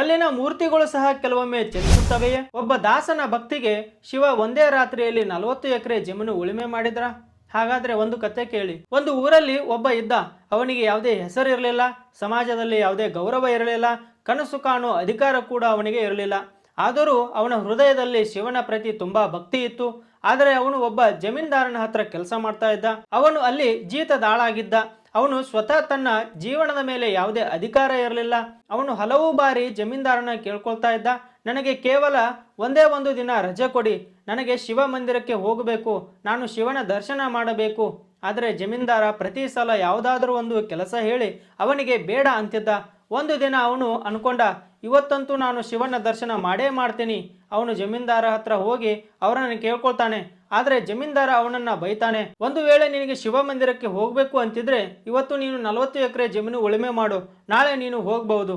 ಕಲ್ಲಿನ ಮೂರ್ತಿಗಳು ಸಹ ಕೆಲವೊಮ್ಮೆ ಚಲಿಸುತ್ತವೆಯೇ? ಒಬ್ಬ ದಾಸನ ಭಕ್ತಿಗೆ ಶಿವ ಒಂದೇ ರಾತ್ರಿಯಲ್ಲಿ ನಲವತ್ತು ಎಕರೆ ಜಮೀನು ಉಳುಮೆ ಮಾಡಿದ್ರ? ಹಾಗಾದ್ರೆ ಒಂದು ಕತೆ ಕೇಳಿ. ಒಂದು ಊರಲ್ಲಿ ಒಬ್ಬ ಇದ್ದ, ಅವನಿಗೆ ಯಾವುದೇ ಹೆಸರಿರಲಿಲ್ಲ, ಸಮಾಜದಲ್ಲಿ ಯಾವುದೇ ಗೌರವ ಇರಲಿಲ್ಲ, ಕನಸು ಕಾಣೋ ಅಧಿಕಾರ ಕೂಡ ಅವನಿಗೆ ಇರಲಿಲ್ಲ. ಆದರೂ ಅವನ ಹೃದಯದಲ್ಲಿ ಶಿವನ ಪ್ರತಿ ತುಂಬಾ ಭಕ್ತಿ ಇತ್ತು. ಆದರೆ ಅವನು ಒಬ್ಬ ಜಮೀನ್ದಾರನ ಹತ್ರ ಕೆಲಸ ಮಾಡ್ತಾ ಇದ್ದ. ಅವನು ಅಲ್ಲಿ ಜೀತದಾಳಾಗಿದ್ದ. ಅವನು ಸ್ವತಃ ತನ್ನ ಜೀವನದ ಮೇಲೆ ಯಾವುದೇ ಅಧಿಕಾರ ಇರಲಿಲ್ಲ. ಅವನು ಹಲವು ಬಾರಿ ಜಮೀನ್ದಾರನ ಕೇಳ್ಕೊಳ್ತಾ ಇದ್ದ. ನನಗೆ ಕೇವಲ ಒಂದೇ ಒಂದು ದಿನ ರಜೆ ಕೊಡಿ. ನನಗೆ ಶಿವ ಮಂದಿರಕ್ಕೆ ಹೋಗಬೇಕು. ನಾನು ಶಿವನ ದರ್ಶನ ಮಾಡಬೇಕು. ಆದರೆ ಜಮೀನ್ದಾರ ಪ್ರತಿ ಸಲ ಯಾವುದಾದ್ರೂ ಒಂದು ಕೆಲಸ ಹೇಳಿ ಅವನಿಗೆ ಬೇಡ ಅಂತಿದ್ದ. ಒಂದು ದಿನ ಅವನು ಅನ್ಕೊಂಡ, ಇವತ್ತಂತೂ ನಾನು ಶಿವನ ದರ್ಶನ ಮಾಡೇ ಮಾಡ್ತೀನಿ. ಅವನು ಜಮೀನ್ದಾರ ಹತ್ರ ಹೋಗಿ ಅವರನ್ನು ಕೇಳ್ಕೊಳ್ತಾನೆ. ಆದರೆ ಜಮೀನ್ದಾರ ಅವನನ್ನ ಬೈತಾನೆ, ಒಂದು ವೇಳೆ ನಿನಗೆ ಶಿವ ಮಂದಿರಕ್ಕೆ ಹೋಗಬೇಕು ಅಂತಿದ್ರೆ ಇವತ್ತು ನೀನು ನಲವತ್ತು ಎಕರೆ ಜಮೀನು ಉಳುಮೆ ಮಾಡು, ನಾಳೆ ನೀನು ಹೋಗಬಹುದು.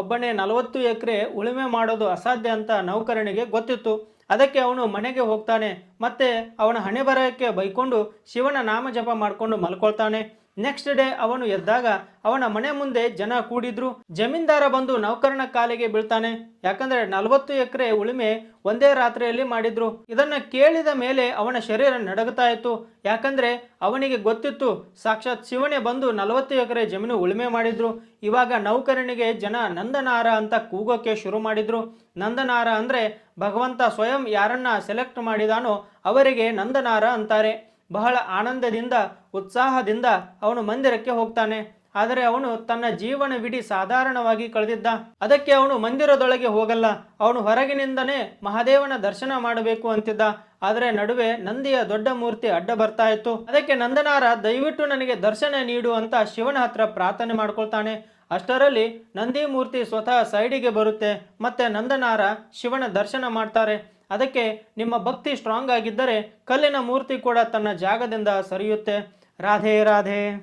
ಒಬ್ಬನೇ ನಲವತ್ತು ಎಕರೆ ಉಳುಮೆ ಮಾಡೋದು ಅಸಾಧ್ಯ ಅಂತ ನೌಕರನಿಗೆ ಗೊತ್ತಿತ್ತು. ಅದಕ್ಕೆ ಅವನು ಮನೆಗೆ ಹೋಗ್ತಾನೆ, ಮತ್ತೆ ಅವನ ಹಣೆ ಬರಹಕ್ಕೆ ಬೈಕೊಂಡು ಶಿವನ ನಾಮ ಜಪ ಮಾಡಿಕೊಂಡು ಮಲ್ಕೊಳ್ತಾನೆ. ನೆಕ್ಸ್ಟ್ ಡೇ ಅವನು ಎದ್ದಾಗ ಅವನ ಮನೆ ಮುಂದೆ ಜನ ಕೂಡಿದ್ರು. ಜಮೀನ್ದಾರ ಬಂದು ನೌಕರನ ಕಾಲಿಗೆ ಬೀಳ್ತಾನೆ. ಯಾಕಂದ್ರೆ ನಲವತ್ತು ಎಕರೆ ಉಳುಮೆ ಒಂದೇ ರಾತ್ರಿಯಲ್ಲಿ ಮಾಡಿದ್ರು. ಇದನ್ನ ಕೇಳಿದ ಮೇಲೆ ಅವನ ಶರೀರ ನಡಗುತ್ತಾ ಇತ್ತು. ಯಾಕಂದ್ರೆ ಅವನಿಗೆ ಗೊತ್ತಿತ್ತು, ಸಾಕ್ಷಾತ್ ಶಿವನೇ ಬಂದು ನಲವತ್ತು ಎಕರೆ ಜಮೀನು ಉಳುಮೆ ಮಾಡಿದ್ರು. ಇವಾಗ ನೌಕರನಿಗೆ ಜನ ನಂದನಾರ ಅಂತ ಕೂಗೋಕೆ ಶುರು ಮಾಡಿದ್ರು. ನಂದನಾರ ಅಂದ್ರೆ ಭಗವಂತ ಸ್ವಯಂ ಯಾರನ್ನ ಸೆಲೆಕ್ಟ್ ಮಾಡಿದಾನೋ ಅವರಿಗೆ ನಂದನಾರ ಅಂತಾರೆ. ಬಹಳ ಆನಂದದಿಂದ, ಉತ್ಸಾಹದಿಂದ ಅವನು ಮಂದಿರಕ್ಕೆ ಹೋಗ್ತಾನೆ. ಆದರೆ ಅವನು ತನ್ನ ಜೀವನವಿಡೀ ಸಾಧಾರಣವಾಗಿ ಕಳೆದಿದ್ದ. ಅದಕ್ಕೆ ಅವನು ಮಂದಿರದೊಳಗೆ ಹೋಗಲ್ಲ. ಅವನು ಹೊರಗಿನಿಂದನೇ ಮಹಾದೇವನ ದರ್ಶನ ಮಾಡಬೇಕು ಅಂತಿದ್ದ. ಆದರೆ ನಡುವೆ ನಂದಿಯ ದೊಡ್ಡ ಮೂರ್ತಿ ಅಡ್ಡ ಬರ್ತಾ ಇತ್ತು. ಅದಕ್ಕೆ ನಂದನಾರ, ದಯವಿಟ್ಟು ನನಗೆ ದರ್ಶನ ನೀಡು ಅಂತ ಶಿವನ ಹತ್ರ ಪ್ರಾರ್ಥನೆ ಮಾಡ್ಕೊಳ್ತಾನೆ. ಅಷ್ಟರಲ್ಲಿ ನಂದಿ ಮೂರ್ತಿ ಸ್ವತಃ ಸೈಡಿಗೆ ಬರುತ್ತೆ. ಮತ್ತೆ ನಂದನಾರ ಶಿವನ ದರ್ಶನ ಮಾಡ್ತಾರೆ. ಅದಕ್ಕೆ ನಿಮ್ಮ ಭಕ್ತಿ ಸ್ಟ್ರಾಂಗ್ ಆಗಿದ್ದರೆ ಕಲ್ಲಿನ ಮೂರ್ತಿ ಕೂಡ ತನ್ನ ಜಾಗದಿಂದ ಸರಿಯುತ್ತೆ. ರಾಧೆ ರಾಧೆ.